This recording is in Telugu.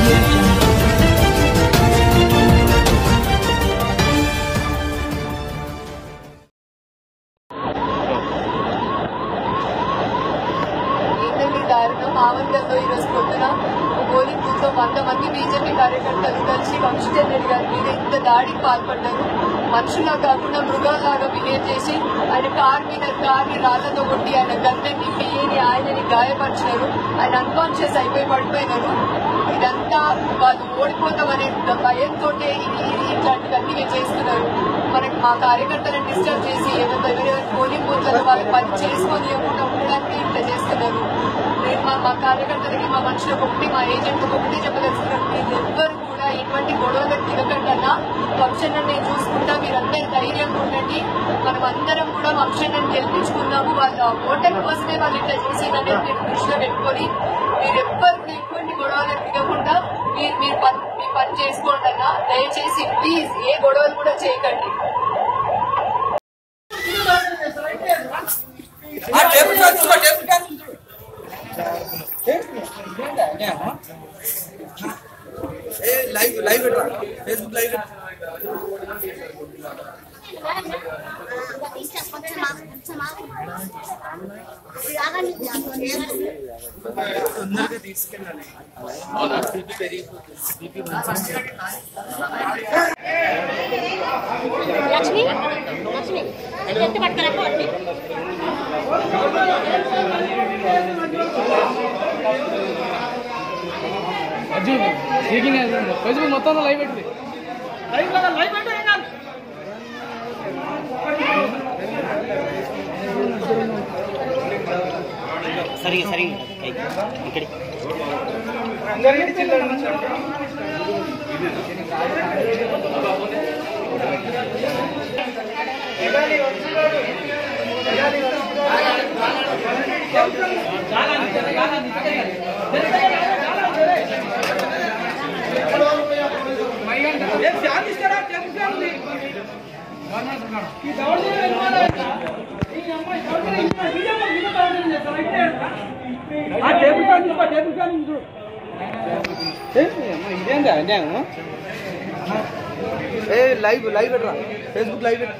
audio jungle. ఏంటండి ఈరోజు పొద్దున పోలింగ్ బూత్లో వంద మంది బీజేపీ కార్యకర్తలు కలిసి వంశీచంద్ర రెడ్డి గారి మీద ఇంత దాడికి పాల్పడ్డారు మనుషులా కాకుండా మృగాల్లాగా బిహేవ్ చేసి ఆయన కార్ మీద కార్ని రాళ్ళతో కొట్టి ఆయన గద్దెని పియ్యని ఆయనని గాయపరిచినారు ఆయన అన్కాన్షియస్ అయిపోయి పడిపోయినారు ఇదంతా వాళ్ళు ఓడిపోతామనే భయంతో ఇట్లాంటివన్నీ చేస్తున్నారు. మనకి మా కార్యకర్తలను డిస్టర్బ్ చేసి ఏమైనా ఎవరెవరి పోలింగ్ బూత్లలో వాళ్ళు పని చేసుకొని ఇవ్వకుండా ఉండడానికి ఇట్లా చేస్తున్నారు. నేను మా మా కార్యకర్తలకి మా మనుషులకు ఒకటి మా ఏజెంట్లకు ఒకటి చెప్పదలుచుకున్నాను. మీరు ఎవ్వరు కూడా ఎటువంటి గొడవలకు తిరగకుండా ఫంక్షన్ నేను చూసుకుంటా మీరందరూ ధైర్యంగా ఉండండి. మనం అందరం కూడా ఫంక్షన్ గెలిపించుకుందాము. వాళ్ళ ఓటర్ కోసమే వాళ్ళు ఇట్లా చేసి మీరు దృష్టిలో పెట్టుకొని మీరు ఎవ్వరు కూడా ఎటువంటి గొడవలకు దిగకుండా మీరు మీరు పని మీ పని చేసుకోండి అన్న దయచేసి ప్లీజ్ ఏ గొడవలు కూడా చేయకండి ఆ టేబుల్ ఫ్యాన్ చూడు, టేబుల్ ఫ్యాన్ చూడు. ఏ లైవ్ లైవ్ పెట్టరా ఫేస్బుక్ లైవ్ పెట్టరా తొందరగా తీసుకెళ్ళాలి లక్ష్మి లక్ష్మి ఎత్తి పట్టుకురా అట్టి అర్జున్ స్పీకింగ్ ఫేస్బుక్ మొత్తంలో లైవ్ పెట్టింది సరిగా సరిగా ఇక్కడ ఏ ఫ్యాన్ తీసుకురా టేబుల్ ఫ్యాన్ ఉంది ఇదేందా అన్యాయం ఏ లైవ్ లైవ్ పెట్టరా ఫేస్బుక్ లైవ్ పెట్టరా